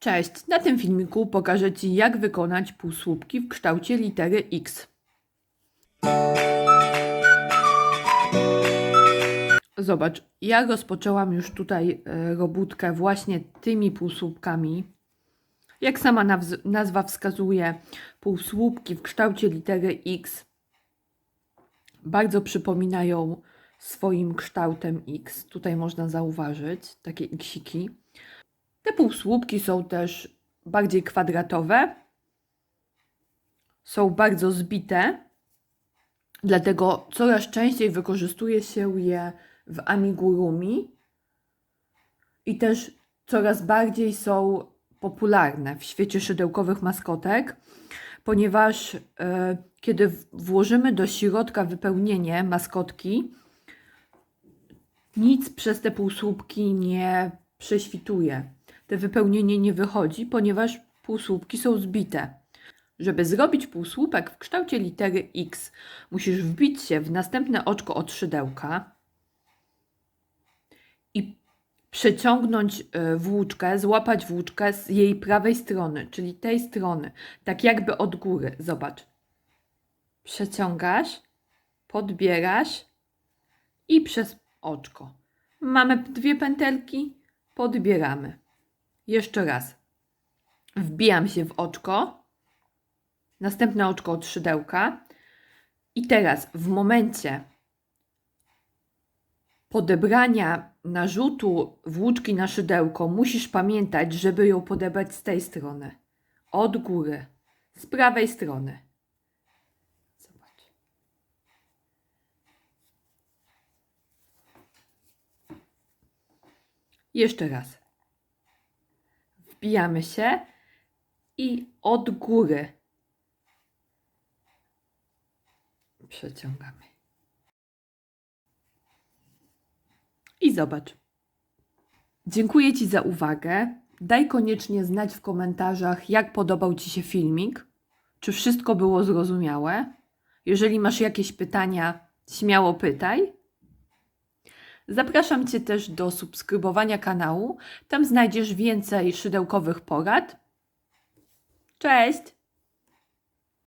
Cześć! Na tym filmiku pokażę Ci, jak wykonać półsłupki w kształcie litery X. Zobacz, ja rozpoczęłam już tutaj e, robótkę właśnie tymi półsłupkami. Jak sama nazwa wskazuje, półsłupki w kształcie litery X bardzo przypominają swoim kształtem X. Tutaj można zauważyć takie xiki. Te półsłupki są też bardziej kwadratowe, są bardzo zbite, dlatego coraz częściej wykorzystuje się je w amigurumi i też coraz bardziej są popularne w świecie szydełkowych maskotek, ponieważ e, kiedy włożymy do środka wypełnienie maskotki, nic przez te półsłupki nie prześwituje. Te wypełnienie nie wychodzi, ponieważ półsłupki są zbite. Żeby zrobić półsłupek w kształcie litery X, musisz wbić się w następne oczko od szydełka i przeciągnąć e, włóczkę, złapać włóczkę z jej prawej strony, czyli tej strony, tak jakby od góry. Zobacz. Przeciągasz, podbierasz i przez oczko. Mamy dwie pętelki, podbieramy. Jeszcze raz. Wbijam się w oczko, następne oczko od szydełka i teraz w momencie podebrania narzutu włóczki na szydełko musisz pamiętać, żeby ją podebrać z tej strony. Od góry, z prawej strony. Zobacz. Jeszcze raz. Wbijamy się i od góry przeciągamy. I zobacz. Dziękuję Ci za uwagę. Daj koniecznie znać w komentarzach, jak podobał Ci się filmik, czy wszystko było zrozumiałe. Jeżeli masz jakieś pytania, śmiało pytaj. Zapraszam Cię też do subskrybowania kanału. Tam znajdziesz więcej szydełkowych porad. Cześć!